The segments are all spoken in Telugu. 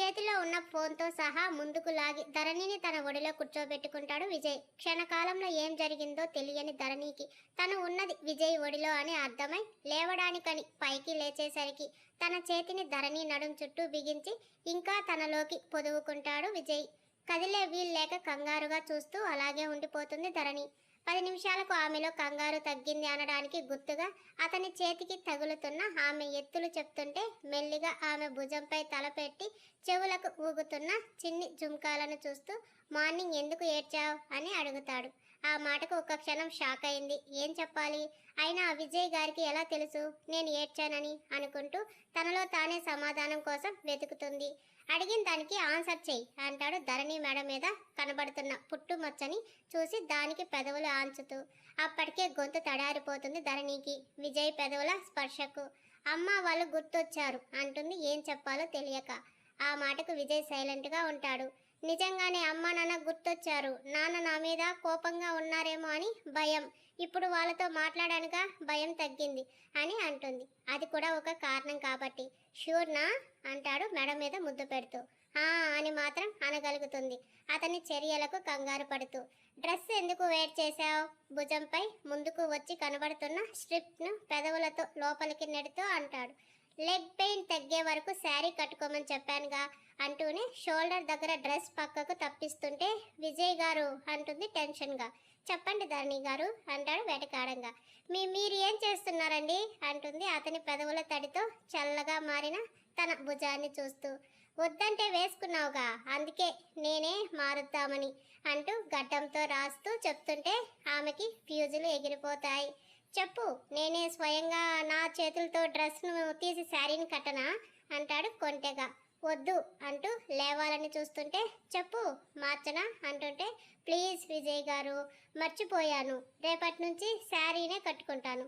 చేతిలో ఉన్న ఫోన్తో సహా ముందుకు లాగి ధరణిని తన ఒడిలో కూర్చోబెట్టుకుంటాడు విజయ్. క్షణకాలంలో ఏం జరిగిందో తెలియని ధరణికి తను ఉన్నది విజయ్ ఒడిలో అని అర్థమై లేవడానికని పైకి లేచేసరికి తన చేతిని ధరణి నడుం చుట్టూ బిగించి ఇంకా తనలోకి పొదువుకుంటాడు విజయ్. కదిలే వీల్లేక కంగారుగా చూస్తూ అలాగే ఉండిపోతుంది ధరణి. పది నిమిషాలకు ఆమెలో కంగారు తగ్గింది అనడానికి గుర్తుగా అతని చేతికి తగులుతున్న ఆమె ఎత్తులు చెప్తుంటే మెల్లిగా ఆమె భుజంపై తలపెట్టి చెవులకు ఊగుతున్న చిన్ని జుంకాలను చూస్తూ మార్నింగ్ ఎందుకు ఏడ్చావు? అని అడుగుతాడు. ఆ మాటకు ఒక క్షణం షాక్ అయింది. ఏం చెప్పాలి? అయినా ఆ విజయ్ గారికి ఎలా తెలుసు? నేను ఏడ్చానని అనుకుంటూ తనలో తానే సమాధానం కోసం వెతుకుతుంది. అడిగిన దానికి ఆన్సర్ చెయ్యి అంటాడు ధరణి మెడ మీద కనబడుతున్న పుట్టు మచ్చని చూసి దానికి పెదవులు ఆంచుతూ. అప్పటికే గొంతు తడారిపోతుంది ధరణికి. విజయ్ పెదవుల స్పర్శకు. అమ్మ వాళ్ళు గుర్తొచ్చారు అంటుంది ఏం చెప్పాలో తెలియక. ఆ మాటకు విజయ్ సైలెంట్గా ఉంటాడు. నిజంగానే అమ్మ నాన్న గుర్తొచ్చారు. నాన్న నా మీద కోపంగా ఉన్నారేమో అని భయం. ఇప్పుడు వాళ్ళతో మాట్లాడానుగా భయం తగ్గింది అని అంటుంది. అది కూడా ఒక కారణం కాబట్టి. షూర్నా అంటాడు మెడ మీద ముద్దు పెడుతూ. ఆ అని మాత్రం అనగలుగుతుంది. అతని చర్యలకు కంగారు పడుతూ. డ్రెస్ ఎందుకు వేర్ చేశావు? భుజంపై ముందుకు వచ్చి కనబడుతున్న స్ట్రిప్ను పెదవులతో లోపలికి నెడుతూ అంటాడు. లెగ్ పెయిన్ తగ్గే వరకు శారీ కట్టుకోమని చెప్పానుగా అంటూనే షోల్డర్ దగ్గర డ్రెస్ పక్కకు తప్పిస్తుంటే విజయ్ గారు అంటుంది టెన్షన్గా. చెప్పండి ధరణి గారు అంటాడు వెటకాడంగా మీ మీరు ఏం చేస్తున్నారండి? అంటుంది అతని పెదవుల తడితో చల్లగా మారిన తన భుజాన్ని చూస్తూ వద్దంటే వేసుకున్నావుగా అందుకే నేనే మారుద్దామని అంటూ గడ్డంతో రాస్తూ చెప్తుంటే ఆమెకి ఫ్యూజులు ఎగిరిపోతాయి. చెప్పు నేనే స్వయంగా నా చేతులతో డ్రెస్ను తీసి శారీని కట్టనా? అంటాడు కొంటెగా. వద్దు అంటూ లేవాలని చూస్తుంటే చెప్పు మార్చనా? అంటుంటే ప్లీజ్ విజయ్ గారు మర్చిపోయాను. రేపటి నుంచి శారీనే కట్టుకుంటాను.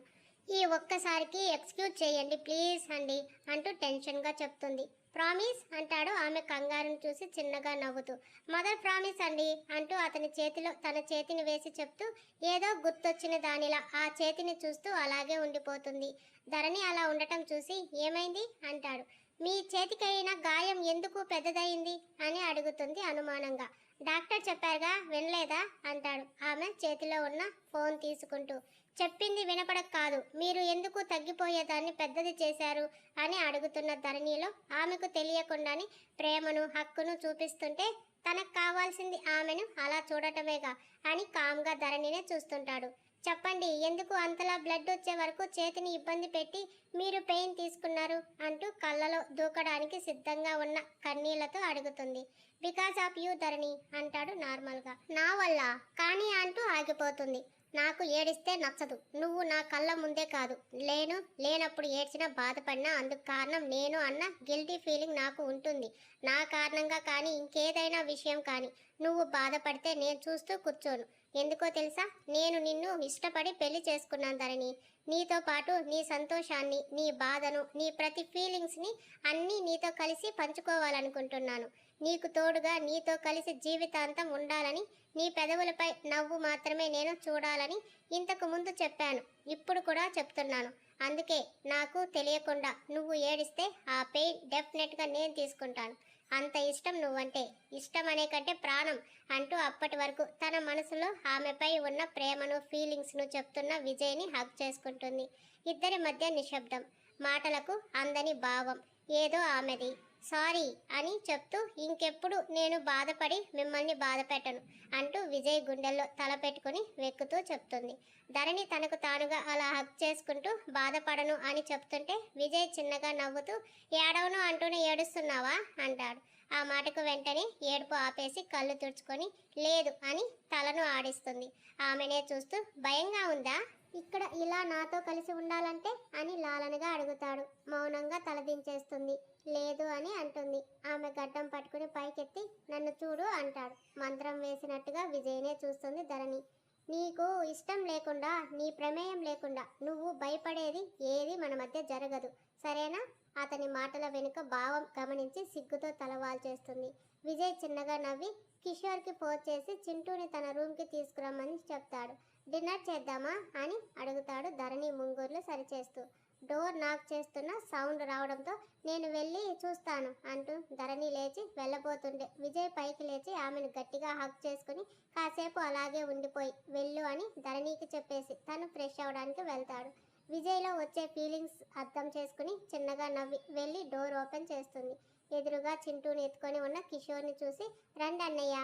ఈ ఒక్కసారికి ఎక్స్క్యూజ్ చేయండి ప్లీజ్ అండి అంటూ టెన్షన్గా చెప్తుంది. ప్రామిస్ అంటాడు ఆమె కంగారును చూసి చిన్నగా నవ్వుతూ. మదర్ ప్రామిస్ అండి అంటూ అతని చేతిలో తన చేతిని వేసి చెప్తూ ఏదో గుర్తొచ్చిన దానిలా ఆ చేతిని చూస్తూ అలాగే ఉండిపోతుంది. ధరణి అలా ఉండటం చూసి ఏమైంది? అంటాడు. మీ చేతికైన గాయం ఎందుకు పెద్దదయింది అని అడుగుతుంది అనుమానంగా. డాక్టర్ చెప్పారుగా వినలేదా? అంటాడు. ఆమె చేతిలో ఉన్న ఫోన్ తీసుకుంటూ. చెప్పింది వినపడక కాదు మీరు ఎందుకు తగ్గిపోయేదాన్ని పెద్దది చేశారు? అని అడుగుతున్న ధరణిలో ఆమెకు తెలియకుండానే ప్రేమను హక్కును చూపిస్తుంటే తనకు కావాల్సింది ఆమెను అలా చూడటమేగా అని కామ్గా ధరణినే చూస్తుంటాడు. చెప్పండి ఎందుకు అంతలా బ్లడ్ వచ్చే వరకు చేతిని ఇబ్బంది పెట్టి మీరు పెయిన్ తీసుకున్నారు? అంటూ కళ్ళలో దూకడానికి సిద్ధంగా ఉన్న కన్నీళ్ళతో అడుగుతుంది. బికాస్ ఆఫ్ యూ ధరణి అంటాడు నార్మల్గా. నా వల్ల? కానీ అంటూ ఆగిపోతుంది. నాకు ఏడిస్తే నచ్చదు. నువ్వు నా కళ్ళ ముందే కాదు. లేను లేనప్పుడు ఏడ్చినా బాధపడినా అందుకు కారణం నేను అన్న గిల్టీ ఫీలింగ్ నాకు ఉంటుంది. నా కారణంగా కానీ ఇంకేదైనా విషయం కానీ. నువ్వు బాధపడితే నేను చూస్తూ కూర్చోను. ఎందుకో తెలుసా? నేను నిన్ను ఇష్టపడి పెళ్ళి చేసుకున్నాను ధరణి. నీతో పాటు నీ సంతోషాన్ని నీ బాధను నీ ప్రతి ఫీలింగ్స్ని అన్నీ నీతో కలిసి పంచుకోవాలనుకుంటున్నాను. నీకు తోడుగా నీతో కలిసి జీవితాంతం ఉండాలని నీ పెదవులపై నవ్వు మాత్రమే నేను చూడాలని ఇంతకు ముందు చెప్పాను. ఇప్పుడు కూడా చెప్తున్నాను. అందుకే నాకు తెలియకుండా నువ్వు ఏడిస్తే ఆ పెయిన్ డెఫినెట్గా నేను తీసుకుంటాను. అంత ఇష్టం నువ్వంటే ఇష్టం అనే కంటే ప్రాణం అంటూ అప్పటి వరకు తన మనసులో ఆమెపై ఉన్న ప్రేమను ఫీలింగ్స్ను చెప్తున్న విజయ్ని హక్ చేసుకుంటుంది. ఇద్దరి మధ్య నిశ్శబ్దం మాటలకు అందని భావం ఏదో ఆమెది. సారీ అని చెప్తూ ఇంకెప్పుడు నేను బాధపడి మిమ్మల్ని బాధ పెట్టను అంటూ విజయ్ గుండెల్లో తల పెట్టుకుని వెక్కుతూ చెప్తుంది. ధరణి తనకు తానుగా అలా హక్ చేసుకుంటూ బాధపడను అని చెప్తుంటే విజయ్ చిన్నగా నవ్వుతూ ఏడవను అంటూనే ఏడుస్తున్నావా? అంటాడు. ఆ మాటకు వెంటనే ఏడుపు ఆపేసి కళ్ళు తుడుచుకొని లేదు అని తలను ఆడిస్తుంది. ఆమెనే చూస్తూ భయంగా ఉందా? ఇక్కడ ఇలా నాతో కలిసి ఉండాలంటే అని లాలనగా అడుగుతాడు. మౌనంగా తలదించేస్తుంది లేదు అని అంటుంది. ఆమె గడ్డం పట్టుకుని పైకెత్తి నన్ను చూడు అంటాడు. మంత్రం వేసినట్టుగా విజయనే చూస్తుంది ధరణి. నీకు ఇష్టం లేకుండా నీ ప్రమేయం లేకుండా నువ్వు భయపడేది ఏది మన మధ్య జరగదు. సరేనా? అతని మాటల వెనుక భావం గమనించి సిగ్గుతో తలవాల్చేస్తుంది విజయ్ చిన్నగా నవ్వి కిషోర్కి ఫోన్ చేసి చింటూని తన రూమ్కి తీసుకురమ్మని చెప్తాడు. డిన్నర్ చేద్దామా అని అడుగుతాడు ధరణి ముంగూర్లు సరిచేస్తూ. డోర్ నాక్ చేస్తున్న సౌండ్ రావడంతో నేను వెళ్ళి చూస్తాను అంటూ ధరణి లేచి వెళ్ళబోతుండే. విజయ్ పైకి లేచి ఆమెను గట్టిగా హక్ చేసుకుని కాసేపు అలాగే ఉండిపోయి వెళ్ళు అని ధరణికి చెప్పేసి తను ఫ్రెష్ అవడానికి వెళ్తాడు. విజయ్లో వచ్చే ఫీలింగ్స్ అర్థం చేసుకుని చిన్నగా నవ్వి వెళ్ళి డోర్ ఓపెన్ చేస్తుంది. ఎదురుగా చింటూని ఎత్తుకొని ఉన్న కిషోర్ని చూసి రండి అన్నయ్య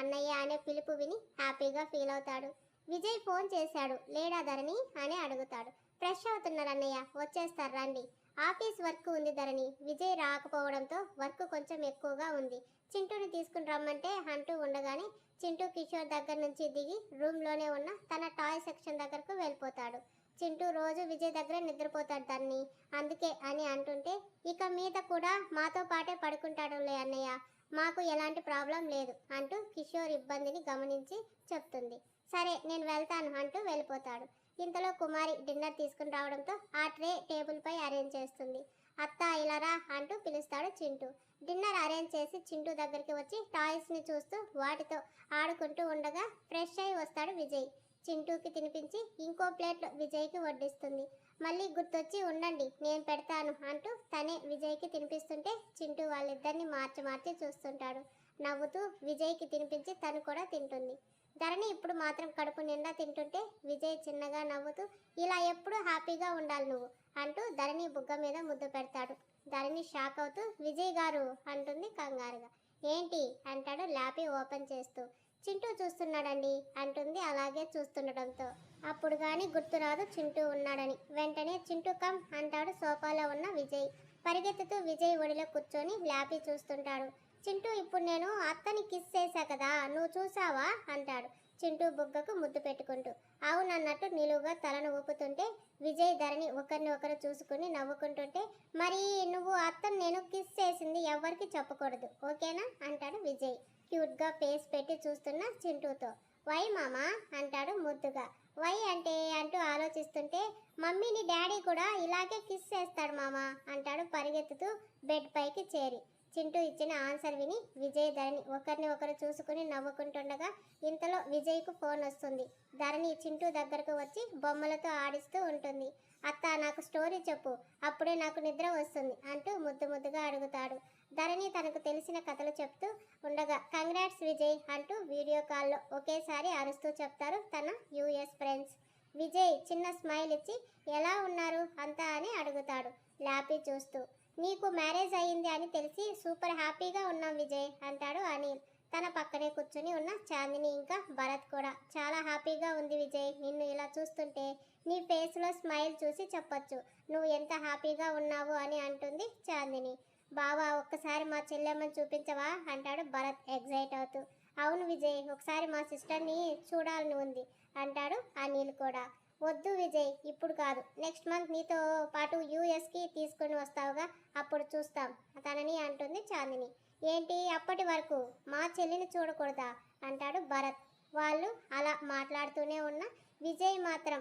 అన్నయ్య అనే పిలుపు విని హ్యాపీగా ఫీల్ అవుతాడు. విజయ్ ఫోన్ చేశాడు. లేడా ధరణి? అని అడుగుతాడు. ఫ్రెష్ అవుతున్నారు అన్నయ్య. వచ్చేస్తారు రండి. ఆఫీస్ వర్క్ ఉంది ధరణి. విజయ్ రాకపోవడంతో వర్క్ కొంచెం ఎక్కువగా ఉంది. చింటూని తీసుకుని రమ్మంటే అంటూ ఉండగానే చింటూ కిషోర్ దగ్గర నుంచి దిగి రూమ్లోనే ఉన్న తన టాయ్ సెక్షన్ దగ్గరకు వెళ్ళిపోతాడు. చింటూ రోజు విజయ్ దగ్గర నిద్రపోతాడు దాన్ని అందుకే అని అంటుంటే ఇక మీద కూడా మాతో పాటే పడుకుంటాడులే అన్నయ్య. మాకు ఎలాంటి ప్రాబ్లం లేదు అంటూ కిషోర్ ఇబ్బందిని గమనించి చెప్తుంది. సరే నేను వెళ్తాను అంటూ వెళ్ళిపోతాడు. ఇంతలో కుమారి డిన్నర్ తీసుకుని రావడంతో ఆ ట్రే టేబుల్ పై అరేంజ్ చేస్తుంది. అత్త ఇలారా అంటూ పిలుస్తాడు చింటూ. డిన్నర్ అరేంజ్ చేసి చింటూ దగ్గరికి వచ్చి టాయ్స్ని చూస్తూ వాటితో ఆడుకుంటూ ఉండగా ఫ్రెష్ అయి వస్తాడు విజయ్. చింటూకి తినిపించి ఇంకో ప్లేట్లో విజయ్కి వడ్డిస్తుంది. మళ్ళీ గుర్తొచ్చి ఉండండి నేను పెడతాను అంటూ తనే విజయ్కి తినిపిస్తుంటే చింటూ వాళ్ళిద్దరిని మార్చి మార్చి చూస్తుంటాడు. నవ్వుతూ విజయ్కి తినిపించి తను కూడా తింటుంది. ధరణి ఇప్పుడు మాత్రం కడుపు నిండా తింటుంటే విజయ్ చిన్నగా నవ్వుతూ ఇలా ఎప్పుడూ హ్యాపీగా ఉండాలి నువ్వు? అంటూ ధరణి బుగ్గ మీద ముద్దు పెడతాడు. ధరణి షాక్ అవుతూ విజయ్ గారు అంటుంది కంగారుగా. ఏంటి? అంటాడు ల్యాపీ ఓపెన్ చేస్తూ. చింటూ చూస్తున్నాడండి అంటుంది అలాగే చూస్తుండటంతో. అప్పుడు కానీ గుర్తురాదు చింటూ ఉన్నాడని. వెంటనే చింటూ కమ్ అంటాడు సోఫాలో ఉన్న విజయ్. పరిగెత్తుతూ విజయ్ ఒడిలో కూర్చొని ల్యాపీ చూస్తుంటాడు. చింటూ ఇప్పుడు నేను అత్తని కిస్ చేశా కదా నువ్వు చూసావా అంటాడు. చింటూ బుగ్గకు ముద్దు పెట్టుకుంటూ అవునన్నట్టు నిలువుగా తలను ఊపుతుంటే విజయ్ ధరణి ఒకరిని ఒకరు చూసుకుని నవ్వుకుంటుంటే మరి నువ్వు అత్తను నేను కిస్ చేసింది ఎవ్వరికి చెప్పకూడదు ఓకేనా? అంటాడు విజయ్ క్యూట్గా ఫేస్ పెట్టి చూస్తున్న చింటూతో. వై మామా? అంటాడు ముద్దుగా. వై అంటే? అంటూ ఆలోచిస్తుంటే మమ్మీని డాడీ కూడా ఇలాగే కిస్ చేస్తాడు మామా? అంటాడు పరిగెత్తుతూ బెడ్ పైకి చేరి. చింటూ ఇచ్చిన ఆన్సర్ విని విజయ్ ధరణి ఒకరిని ఒకరు చూసుకుని నవ్వుకుంటుండగా ఇంతలో విజయ్కు ఫోన్ వస్తుంది. ధరణి చింటూ దగ్గరకు వచ్చి బొమ్మలతో ఆడిస్తూ ఉంటుంది. అత్త నాకు స్టోరీ చెప్పు. అప్పుడే నాకు నిద్ర వస్తుంది అంటూ ముద్దు ముద్దుగా అడుగుతాడు. ధరణి తనకు తెలిసిన కథలు చెప్తూ ఉండగా కంగ్రాట్స్ విజయ్ అంటూ వీడియో కాల్లో ఒకేసారి అరుస్తూ చెప్తారు తన యూఎస్ ఫ్రెండ్స్. విజయ్ చిన్న స్మైల్ ఇచ్చి ఎలా ఉన్నారు? అంతా అని అడుగుతాడు. ల్యాపీ చూస్తూ నీకు మ్యారేజ్ అయ్యింది అని తెలిసి సూపర్ హ్యాపీగా ఉన్నాం విజయ్ అంటాడు అనిల్. తన పక్కనే కూర్చొని ఉన్న చాందిని ఇంకా భరత్ కూడా. చాలా హ్యాపీగా ఉంది విజయ్. నిన్ను ఇలా చూస్తుంటే నీ ఫేస్లో స్మైల్ చూసి చెప్పొచ్చు. నువ్వు ఎంత హ్యాపీగా ఉన్నావు అని అంటుంది చాందిని. బావా ఒక్కసారి మా చెల్లెమ్మని చూపించవా? అంటాడు భరత్ ఎగ్జైట్ అవుతూ. అవును విజయ్ ఒకసారి మా సిస్టర్ని చూడాలని ఉంది అంటాడు అనిల్ కూడా. వద్దు విజయ్ ఇప్పుడు కాదు. నెక్స్ట్ మంత్ నీతో పాటు యూఎస్కి తీసుకొని వస్తావుగా అప్పుడు చూస్తాం. తనని అంటుంది చాందిని. ఏంటి అప్పటి వరకు మా చెల్లిని చూడకూడదా? అంటాడు భరత్. వాళ్ళు అలా మాట్లాడుతూనే ఉన్న విజయ్ మాత్రం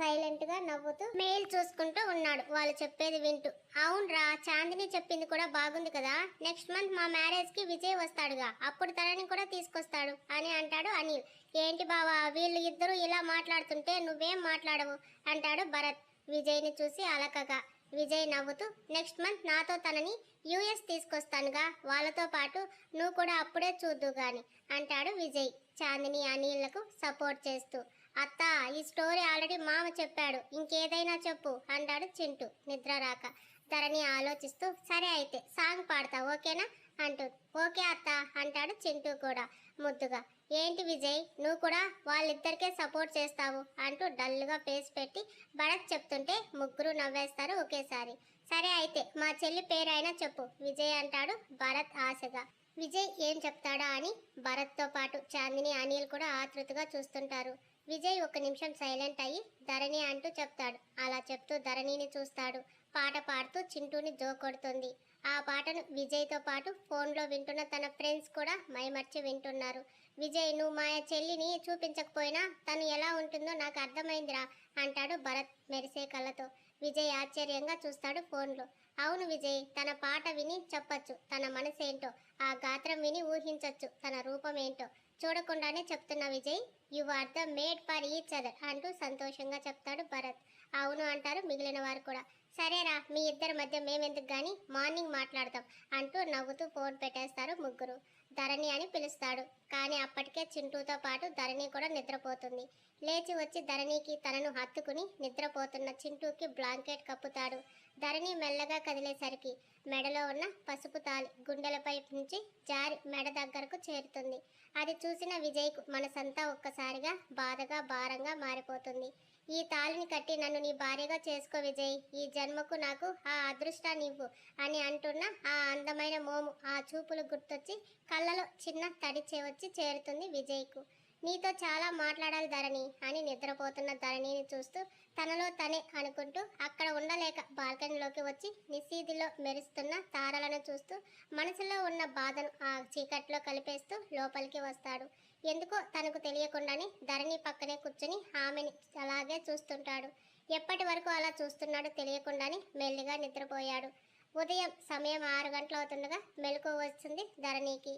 సైలెంట్గా నవ్వుతూ మెయిల్ చూసుకుంటూ ఉన్నాడు. వాళ్ళు చెప్పేది వింటూ. అవునరా చాందిని చెప్పింది కూడా బాగుంది కదా? నెక్స్ట్ మంత్ మా మ్యారేజ్కి విజయ్ వస్తాడుగా. అప్పుడు తనని కూడా తీసుకొస్తాడు అని అంటాడు అనిల్. ఏంటి బావా వీళ్ళు ఇద్దరు ఇలా మాట్లాడుతుంటే నువ్వేం మాట్లాడవు? అంటాడు భరత్. విజయ్ని చూసి అలకగా. విజయ్ నవ్వుతూ నెక్స్ట్ మంత్ నాతో తనని యుఎస్ తీసుకొస్తానుగా. వాళ్ళతో పాటు నువ్వు కూడా అప్పుడే చూద్దు గాని అంటాడు విజయ్. చాందిని అనిల్లకు సపోర్ట్ చేస్తూ. అత్త ఈ స్టోరీ ఆల్రెడీ మామ చెప్పాడు. ఇంకేదైనా చెప్పు అంటాడు చింటూ నిద్ర రాక. ధరణి ఆలోచిస్తూ సరే అయితే సాంగ్ పాడతా ఓకేనా? అంటూ ఓకే అత్త అంటాడు చింటూ కూడా ముద్దుగా. ఏంటి విజయ్ నువ్వు కూడా వాళ్ళిద్దరికే సపోర్ట్ చేస్తావు అంటూ డల్గా ఫేస్ పెట్టి భరత్ చెప్తుంటే ముగ్గురు నవ్వేస్తారు ఒకేసారి. సరే అయితే మా చెల్లి పేరైనా చెప్పు విజయ్ అంటాడు భరత్ ఆశగా. విజయ్ ఏం చెప్తాడా అని భరత్తో పాటు చాందిని అనిల్ కూడా ఆతృతగా చూస్తుంటారు. విజయ్ ఒక నిమిషం సైలెంట్ అయ్యి ధరణి అంటూ చెప్తాడు. అలా చెప్తూ ధరణిని చూస్తాడు. పాట పాడుతూ చింటూని జోకొడుతుంది ఆ పాటను విజయ్తో పాటు ఫోన్లో వింటున్న తన ఫ్రెండ్స్ కూడా మైమర్చి వింటున్నారు. విజయ్ నువ్వు మా చెల్లిని చూపించకపోయినా తను ఎలా ఉంటుందో నాకు అర్థమైందిరా అంటాడు భరత్ మెరిసే కళ్ళతో. విజయ్ ఆశ్చర్యంగా చూస్తాడు ఫోన్లో. అవును విజయ్ తన పాట విని చెప్పచ్చు. తన మనసేంటో ఆ గాత్రం విని ఊహించచ్చు. తన రూపం ఏంటో చూడకుండానే చెప్తున్న Vijay you are the made for each other అంటూ సంతోషంగా చెప్తాడు భరత్. అవును అంటారు మిగిలిన వారు కూడా. సరేరా మీ ఇద్దరి మధ్య మేమెందుకు కానీ మార్నింగ్ మాట్లాడతాం అంటూ నవ్వుతూ ఫోన్ పెట్టేస్తారు ముగ్గురు. ధరణి అని పిలుస్తాడు. కానీ అప్పటికే చింటూతో పాటు ధరణి కూడా నిద్రపోతుంది. లేచి వచ్చి ధరణికి తనను హత్తుకుని నిద్రపోతున్న చింటూకి బ్లాంకెట్ కప్పుతాడు. ధరణి మెల్లగా కదిలేసరికి మెడలో ఉన్న పసుపు తాలి గుండెలపై నుంచి జారి మెడ దగ్గరకు చేరుతుంది. అది చూసిన విజయ్కు మనసంతా ఒక్కసారిగా బాధగా భారంగా మారిపోతుంది. ఈ తాళిని కట్టి నన్ను నీ భార్యగా చేసుకో విజయ్. ఈ జన్మకు నాకు ఆ అదృష్టాన్ని ఇవ్వు అని అంటున్న ఆ అందమైన మోము ఆ చూపులు గుర్తొచ్చి కళ్ళలో చిన్న తడి వచ్చి చేరుతుంది విజయ్కు. నీతో చాలా మాట్లాడాలి ధరణి అని నిద్రపోతున్న ధరణిని చూస్తూ తనలో తనే అనుకుంటూ అక్కడ ఉండలేక బాల్కనీలోకి వచ్చి నిశీదిలో మెరుస్తున్న తారలను చూస్తూ మనసులో ఉన్న బాధను ఆ చీకట్లో కలిపేస్తూ లోపలికి వస్తాడు. ఎందుకో తనకు తెలియకుండానే ధరణి పక్కనే కూర్చుని ఆమెని అలాగే చూస్తుంటాడు. ఎప్పటి వరకు అలా చూస్తున్నాడో తెలియకుండానే మెల్లిగా నిద్రపోయాడు. ఉదయం సమయం ఆరు గంటలు అవుతుండగా మెలకు వస్తుంది ధరణికి.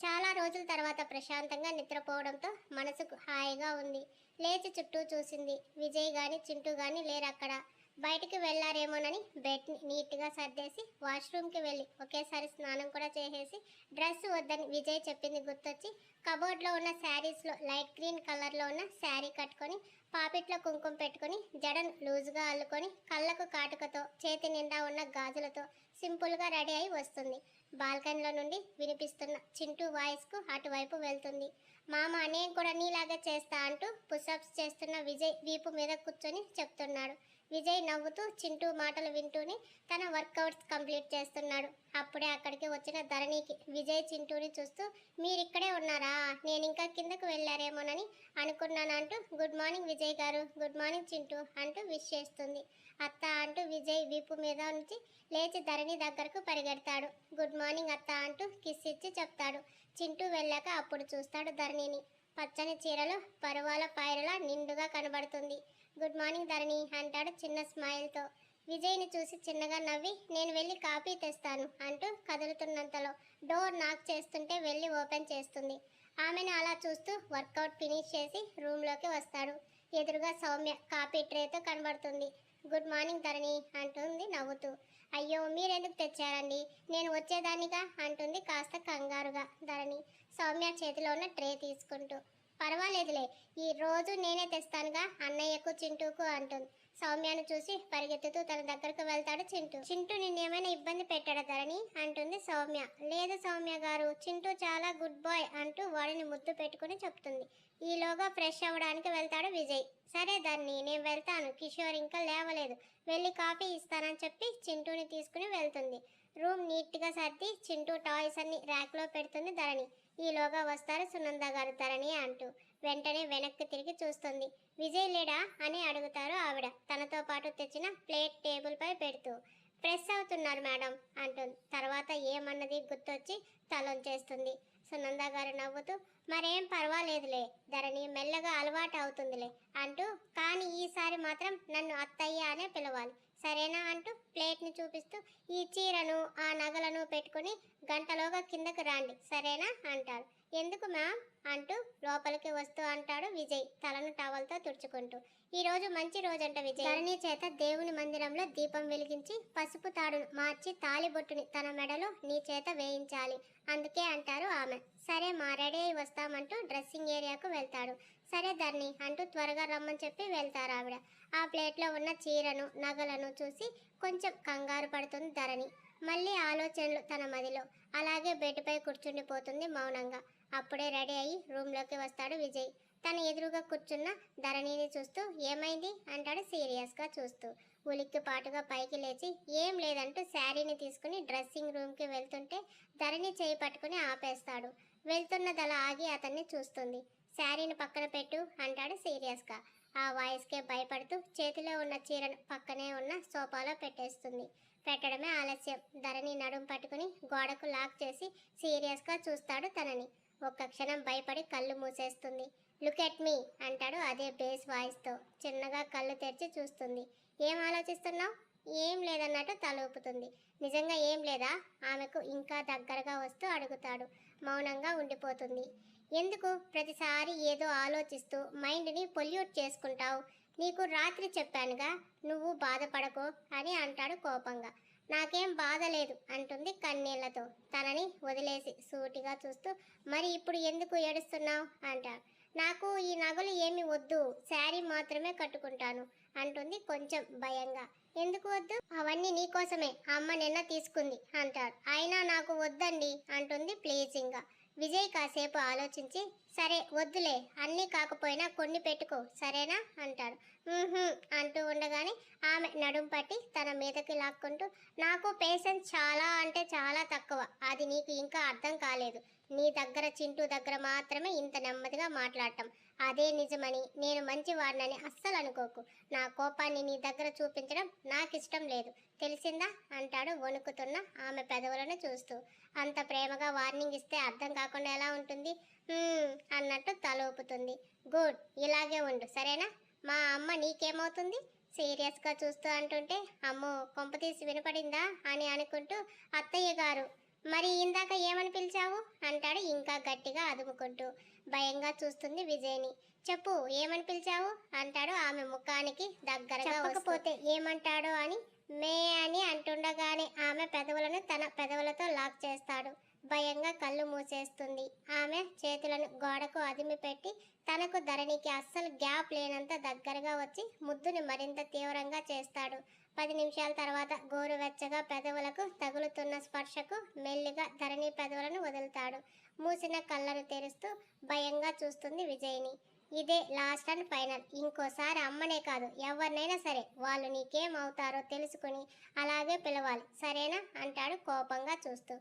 చాలా రోజుల తర్వాత ప్రశాంతంగా నిద్రపోవడంతో మనసుకు హాయిగా ఉంది. లేచి చుట్టూ చూసింది. విజయ్ గాని చింటూ గాని లేరు అక్కడ బయటికి వెళ్ళారేమోనని బెడ్ నీట్గా సర్దేసి వాష్రూమ్కి వెళ్ళి ఒకేసారి స్నానం కూడా చేసేసి డ్రెస్ వద్దని విజయ్ చెప్పింది గుర్తొచ్చి కబోర్డ్లో ఉన్న శారీస్లో లైట్ గ్రీన్ కలర్లో ఉన్న శారీ కట్టుకొని పాపిట్లో కుంకుమ పెట్టుకొని జడను లూజుగా అల్లుకొని కళ్ళకు కాటుకతో చేతి నిండా ఉన్న గాజులతో సింపుల్గా రెడీ అయి వస్తుంది. బాల్కనీలో నుండి వినిపిస్తున్న చింటూ వాయిస్కు అటువైపు వెళ్తుంది. మామ నేను కూడా నీలాగా చేస్తా అంటూ పుషప్స్ చేస్తున్న విజయ్ వీపు మీద కూర్చొని చెప్తున్నాడు. విజయ్ నవ్వుతూ చింటూ మాటలు వింటూనే తన వర్కౌట్స్ కంప్లీట్ చేస్తున్నాడు. అప్పుడే అక్కడికి వచ్చిన ధరణికి విజయ్ చింటూని చూస్తూ మీరిక్కడే ఉన్నారా? నేను ఇంకా కిందకు వెళ్ళారేమోనని అనుకున్నాను అంటూ good morning Vijay garu good morning Chintu అంటూ విష్ చేస్తుంది. అత్త అంటూ విజయ్ వీపు మీద నుంచి లేచి ధరణి దగ్గరకు పరిగెడతాడు. గుడ్ మార్నింగ్ అత్త అంటూ కిస్ ఇచ్చి చెప్తాడు. చింటూ వెళ్ళాక అప్పుడు చూస్తాడు ధరణిని. పచ్చని చీరలో పరువాల పైరలా నిండుగా కనబడుతుంది. గుడ్ మార్నింగ్ ధరణి అంటాడు చిన్న స్మైల్తో విజయ్ని చూసి చిన్నగా నవ్వి నేను వెళ్ళి కాపీ తెస్తాను అంటూ కదులుతున్నంతలో డోర్ నాక్ చేస్తుంటే వెళ్ళి ఓపెన్ చేస్తుంది. ఆమెను అలా చూస్తూ వర్కౌట్ ఫినిష్ చేసి రూమ్లోకి వస్తాడు. ఎదురుగా సౌమ్య కాపీ ట్రేతో కనబడుతుంది. గుడ్ మార్నింగ్ ధరణి అంటుంది నవ్వుతూ. అయ్యో మీరెందుకు తెచ్చారండి? నేను వచ్చేదానిగా అంటుంది కాస్త కంగారుగా ధరణి సౌమ్య చేతిలో ఉన్న ట్రే తీసుకుంటూ. పర్వాలేదులే ఈ రోజు నేనే తెస్తానుగా అన్నయ్యకు చింటూకు అంటుంది. సౌమ్యను చూసి పరిగెత్తుతూ తన దగ్గరకు వెళ్తాడు చింటూ. చింటూ నిన్నేమైనా ఇబ్బంది పెట్టాడా ధరణి? అంటుంది సౌమ్య. లేదు సౌమ్య గారు చింటూ చాలా గుడ్ బాయ్ అంటూ వాడిని ముద్దు పెట్టుకుని చెప్తుంది. ఈలోగా ఫ్రెష్ అవ్వడానికి వెళ్తాడు విజయ్. సరే దాన్ని నేను వెళ్తాను. కిషోర్ ఇంకా లేవలేదు. వెళ్ళి కాఫీ ఇస్తానని చెప్పి చింటూని తీసుకుని వెళ్తుంది. రూమ్ నీట్గా సర్ది చింటూ టాయ్స్ అన్ని ర్యాక్లో పెడుతుంది ధరణి. ఈలోగా వస్తారు సునంద గారు తరణి అంటూ వెంటనే వెనక్కి తిరిగి చూస్తుంది. విజయ్ లేడా అని అడుగుతారు ఆవిడ. తనతో పాటు తెచ్చిన ప్లేట్ టేబుల్పై పెడుతూ ఫ్రెష్ అవుతున్నారు మేడం అంటుంది. తర్వాత ఏమన్నది గుర్తొచ్చి తలొంచేస్తుంది. సునంద గారు నవ్వుతూ మరేం పర్వాలేదులే ధరణి మెల్లగా అలవాటు అవుతుందిలే అంటూ కానీ ఈసారి మాత్రం నన్ను అత్తయ్య అనే పిలవాలి. సరేనా అంటూ ప్లేట్ని చూపిస్తూ ఈ చీరను ఆ నగలను పెట్టుకుని గంటలోగా కిందకు రాండి. సరేనా అంటారు ఎందుకు మ్యామ్? అంటూ లోపలికి వస్తూ అంటాడు విజయ్ తలను టవల్తో తుడుచుకుంటూ. ఈ రోజు మంచి రోజంట విజయ్. ధరణి చేత దేవుని మందిరంలో దీపం వెలిగించి పసుపు తాడును మార్చి తాలిబొట్టుని తన మెడలో నీ చేత వేయించాలి. అందుకే అంటారు ఆమె. సరే మా రెడీ అయి వస్తామంటూ డ్రెస్సింగ్ ఏరియాకు వెళ్తాడు. సరే ధరణి అంటూ త్వరగా రమ్మని చెప్పి వెళ్తారు ఆవిడ. ఆ ప్లేట్లో ఉన్న చీరను నగలను చూసి కొంచెం కంగారు పడుతుంది ధరణి. మళ్ళీ ఆలోచనలు తన మదిలో. అలాగే బెడ్పై కూర్చుండిపోతుంది మౌనంగా. అప్పుడే రెడీ అయ్యి రూమ్లోకి వస్తాడు విజయ్. తన ఎదురుగా కూర్చున్న ధరణిని చూస్తూ ఏమైంది? అంటాడు సీరియస్గా చూస్తూ. ఉలిక్కి పాటుగా పైకి లేచి ఏం లేదంటూ శారీని తీసుకుని డ్రెస్సింగ్ రూమ్కి వెళ్తుంటే ధరణి చేయి పట్టుకుని ఆపేస్తాడు. వెళ్తున్నదలా ఆగి అతన్ని చూస్తుంది. శారీని పక్కన పెట్టు అంటాడు సీరియస్గా. ఆ వాయిస్కే భయపడుతూ చేతిలో ఉన్న చీరను పక్కనే ఉన్న సోఫాలో పెట్టేస్తుంది. పెట్టడమే ఆలస్యం. ధరణి నడుం పట్టుకుని గోడకు లాక్ చేసి సీరియస్గా చూస్తాడు తనని. ఒక్క క్షణం భయపడి కళ్ళు మూసేస్తుంది. లుక్ ఎట్ మీ అంటాడు అదే బేస్ వాయిస్తో. చిన్నగా కళ్ళు తెరిచి చూస్తుంది. ఏం ఆలోచిస్తున్నావు? ఏం లేదన్నట్టు తల ఊపుతుంది. నిజంగా ఏం లేదా? ఆమెకు ఇంకా దగ్గరగా వస్తూ అడుగుతాడు. మౌనంగా ఉండిపోతుంది. ఎందుకు ప్రతిసారి ఏదో ఆలోచిస్తూ మైండ్ని పొల్యూట్ చేసుకుంటావు? నీకు రాత్రి చెప్పానుగా నువ్వు బాధపడకు అని అంటాడు కోపంగా. నాకేం బాధ లేదు అంటుంది కన్నీళ్ళతో. తనని వదిలేసి సూటిగా చూస్తూ మరి ఇప్పుడు ఎందుకు ఏడుస్తున్నావు? అంటాడు నాకు ఈ నగలు ఏమి వద్దు శారీ మాత్రమే కట్టుకుంటాను అంటుంది కొంచెం భయంగా. ఎందుకు వద్దు? అవన్నీ నీకోసమే అమ్మ నిన్న తీసుకుంది అంటాడు. అయినా నాకు వద్దండి అంటుంది ప్లీజింగ్గా విజయ్ కాసేపు ఆలోచించి సరే వద్దులే అన్నీ కాకపోయినా కొన్ని పెట్టుకో సరేనా? అంటాడు. అంటూ ఉండగానే ఆమె నడుం పట్టి తన మీదకి లాక్కుంటూ నాకు పేషెన్స్ చాలా అంటే చాలా తక్కువ. అది నీకు ఇంకా అర్థం కాలేదు. నీ దగ్గర చింటూ దగ్గర మాత్రమే ఇంత నెమ్మదిగా మాట్లాడటం. అదే నిజమని నేను మంచివాడినని అస్సలు అనుకోకు. నా కోపాన్ని నీ దగ్గర చూపించడం నాకు ఇష్టం లేదు. తెలిసిందా? అంటాడు వణుకుతున్న ఆమె పెదవులను చూస్తూ. అంత ప్రేమగా వార్నింగ్ ఇస్తే అర్థం కాకుండా ఎలా ఉంటుంది? అన్నట్టు తల ఊపుతుంది. గుడ్ ఇలాగే ఉండు సరేనా? మా అమ్మ నీకేమవుతుంది? సీరియస్గా చూస్తూ అంటుంటే అమ్మో కొంపతీసి వినపడిందా అని అనుకుంటూ అత్తయ్య గారు మరి ఇందాక ఏమని పిలిచావు? అంటాడు ఇంకా గట్టిగా అదుముకుంటూ. భయంగా చూస్తుంది విజయ్ని. చెప్పు ఏమని పిలిచావు? అంటాడు ఆమె ముఖానికి దగ్గరగా చెప్పకపోతే ఏమంటాడో అని? మే అని అంటుండగానే ఆమె పెదవులను తన పెదవులతో లాక్ చేస్తాడు. భయంగా కళ్ళు మూసేస్తుంది. ఆమె చేతులను గోడకు అదిమి పెట్టి తనకు ధరణికి అస్సలు గ్యాప్ లేనంత దగ్గరగా వచ్చి ముద్దుని మరింత తీవ్రంగా చేస్తాడు. పది నిమిషాల తర్వాత గోరువెచ్చగా పెదవులకు తగులుతున్న స్పర్శకు మెల్లిగా ధరణి పెదవులను వదులుతాడు. మూసిన కళ్ళను తెరుస్తూ భయంగా చూస్తుంది విజయ్ని. ఇదే లాస్ట్ అండ్ ఫైనల్. ఇంకోసారి అమ్మనే కాదు ఎవరినైనా సరే. వాళ్ళు నీకేం అవుతారో తెలుసుకుని అలాగే పిలవాలి. సరేనా? అంటాడు కోపంగా చూస్తూ.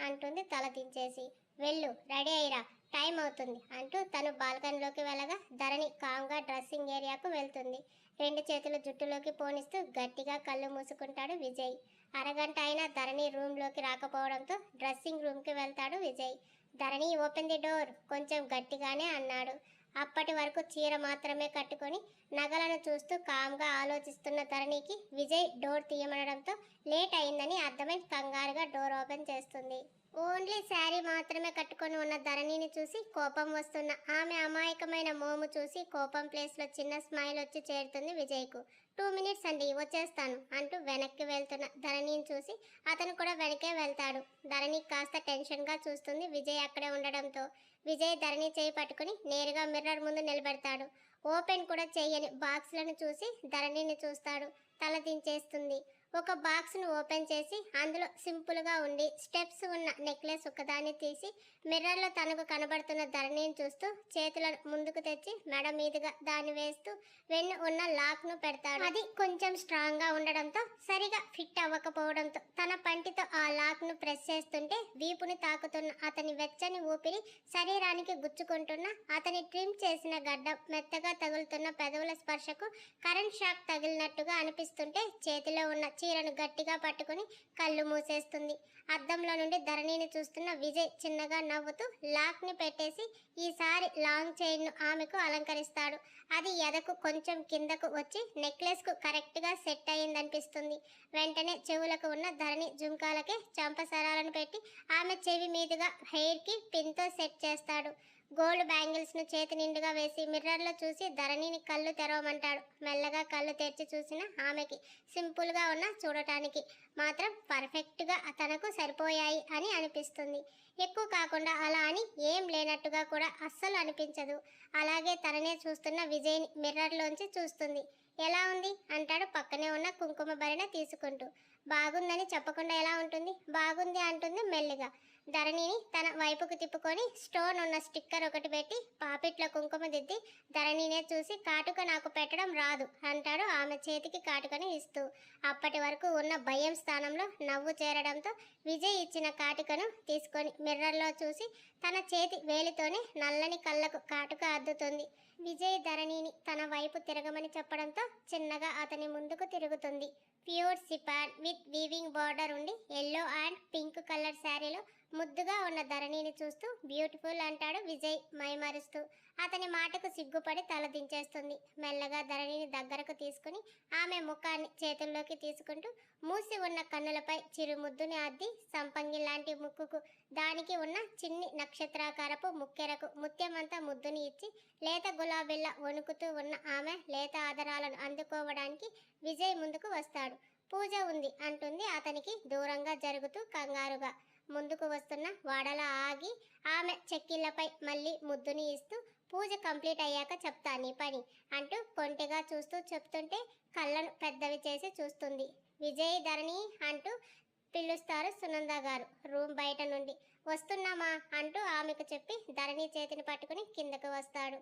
అంటుంది తల దించేసి. వెళ్ళు రెడీ అయ్యిరా. టైం అవుతుంది అంటూ తను బాల్కనీలోకి వెళ్ళగా ధరణి కామ్గా డ్రెస్సింగ్ ఏరియాకు వెళ్తుంది. రెండు చేతులు జుట్టులోకి పోనిస్తూ గట్టిగా కళ్ళు మూసుకుంటాడు విజయ్. అరగంట అయినా ధరణి రూమ్లోకి రాకపోవడంతో డ్రెస్సింగ్ రూమ్కి వెళ్తాడు Vijay. Dharani open the door కొంచెం గట్టిగానే అన్నాడు. అప్పటి వరకు చీర మాత్రమే కట్టుకొని నగలను చూస్తూ కామ్గా ఆలోచిస్తున్న ధరణికి విజయ్ డోర్ తీయమనడంతో లేట్ అయిందని అర్థమై కంగారుగా డోర్ ఓపెన్ చేస్తుంది. ఓన్లీ శారీ మాత్రమే కట్టుకొని ఉన్న ధరణిని చూసి కోపం వస్తున్న ఆమె అమాయకమైన మోము చూసి కోపం ప్లేస్లో చిన్న స్మైల్ వచ్చి చేరుతుంది విజయ్కు. టూ మినిట్స్ అండి వచ్చేస్తాను అంటూ వెనక్కి వెళ్తున్న ధరణిని చూసి అతను కూడా వెనకే వెళ్తాడు. ధరణి కాస్త టెన్షన్గా చూస్తుంది విజయ్ అక్కడే ఉండడంతో. విజయ్ ధరణి చేయి పట్టుకుని నేరుగా మిర్రర్ ముందు నిలబెడతాడు. ఓపెన్ కూడా చేయని బాక్స్లను చూసి ధరణిని చూస్తాడు. తల దించేస్తుంది. ఒక బాక్స్ను ఓపెన్ చేసి అందులో సింపుల్గా ఉండి స్టెప్స్ ఉన్న నెక్లెస్ ఒకదాన్ని తీసి మిర్రర్లో తనకు కనబడుతున్న ధరణిని చూస్తూ చేతులను ముందుకు తెచ్చి మెడ మీదుగా దాన్ని వేస్తూ వెన్ను ఉన్న లాక్ను పెడతాడు. అది కొంచెం స్ట్రాంగ్గా ఉండడంతో సరిగా ఫిట్ అవ్వకపోవడంతో తన పంటితో ఆ లాక్ను ప్రెస్ చేస్తుంటే వీపుని తాకుతున్న అతని వెచ్చని ఊపిరి శరీరానికి గుచ్చుకుంటున్న అతని ట్రిమ్ చేసిన గడ్డం మెత్తగా తగులుతున్న పెదవుల స్పర్శకు కరెంట్ షాక్ తగిలినట్టుగా అనిపిస్తుంటే చేతిలో ఉన్న చీరను గట్టిగా పట్టుకుని కళ్ళు మూసేస్తుంది. అద్దంలో నుండి ధరణిని చూస్తున్న విజయ్ చిన్నగా నవ్వుతూ లాక్ని పెట్టేసి ఈసారి లాంగ్ చైన్ను ఆమెకు అలంకరిస్తాడు. అది ఎదకు కొంచెం కిందకు వచ్చి నెక్లెస్కు కరెక్ట్గా సెట్ అయిందనిపిస్తుంది వెంటనే చెవులకు ఉన్న ధరణి జుంకాలకే చంపసరాలను పెట్టి ఆమె చెవి మీదుగా హెయిర్కి పిన్తో సెట్ చేస్తాడు. గోల్డ్ బ్యాంగిల్స్ను చేతి నిండుగా వేసి మిర్రర్లో చూసి ధరణిని కళ్ళు తెరవమంటాడు. మెల్లగా కళ్ళు తెరిచి చూసిన ఆమెకి సింపుల్గా ఉన్న చూడటానికి మాత్రం పర్ఫెక్ట్గా తనకు సరిపోయాయి అని అనిపిస్తుంది. ఎక్కువ కాకుండా అలా అని ఏం లేనట్టుగా కూడా అస్సలు అనిపించదు. అలాగే తననే చూస్తున్న విజయ్ని మిర్రర్లోంచి చూస్తుంది. ఎలా ఉంది? అంటాడు పక్కనే ఉన్న కుంకుమ బరిన తీసుకుంటూ. బాగుందని చెప్పకుండా ఎలా ఉంటుంది? బాగుంది అంటుంది మెల్లిగా. ధరణిని తన వైపుకు తిప్పుకొని స్టోన్ ఉన్న స్టిక్కర్ ఒకటి పెట్టి పాపిట్లో కుంకుమ దిద్ది ధరణినే చూసి కాటుక నాకు పెట్టడం రాదు అంటాడు ఆమె చేతికి కాటుకని ఇస్తూ. అప్పటి వరకు ఉన్న భయం స్థానంలో నవ్వు చేరడంతో విజయ్ ఇచ్చిన కాటుకను తీసుకొని మిర్రర్లో చూసి తన చేతి వేలితోనే నల్లని కళ్ళకు కాటుక అద్దుతుంది. విజయ్ ధరణిని తన వైపు తిరగమని చెప్పడంతో చిన్నగా అతని ముందుకు తిరుగుతుంది. Pure chiffon with weaving border ఉండి ఎల్లో అండ్ పింక్ కలర్ శారీలో ముద్దుగా ఉన్న ధరణిని చూస్తూ బ్యూటిఫుల్ అంటాడు విజయ్ మైమరుస్తూ. అతని మాటకు సిగ్గుపడి తల దించేస్తుంది. మెల్లగా ధరణిని దగ్గరకు తీసుకుని ఆమె ముఖాన్ని చేతుల్లోకి తీసుకుంటూ మూసి ఉన్న కన్నులపై చిరుముద్దుని అద్ది సంపంగి లాంటి ముక్కుకు. దానికి ఉన్న చిన్ని నక్షత్రాకారపు ముక్కెరకు ముత్యమంతా ముద్దుని ఇచ్చి లేత గులాబీల్లా వణుకుతూ ఉన్న ఆమె లేత ఆధారాలను అందుకోవడానికి విజయ్ ముందుకు వస్తాడు. పూజ ఉంది అంటుంది అతనికి దూరంగా జరుగుతూ కంగారుగా. ముందుకు వస్తున్న వాడల ఆగి ఆమె చెక్కిళ్ళపై మళ్ళీ ముద్దుని ఇస్తూ పూజ కంప్లీట్ అయ్యాక చెప్తా నీ పని అంటూ కొంటిగా చూస్తూ చెప్తుంటే కళ్ళను పెద్దవి చేసి చూస్తుంది. విజయ్ ధరణి అంటూ పిలుస్తారు సునంద గారు. రూమ్ బయట నుండి వస్తున్నామా అంటూ ఆమెకు చెప్పి ధరణి చేతిని పట్టుకుని కిందకు వస్తాడు.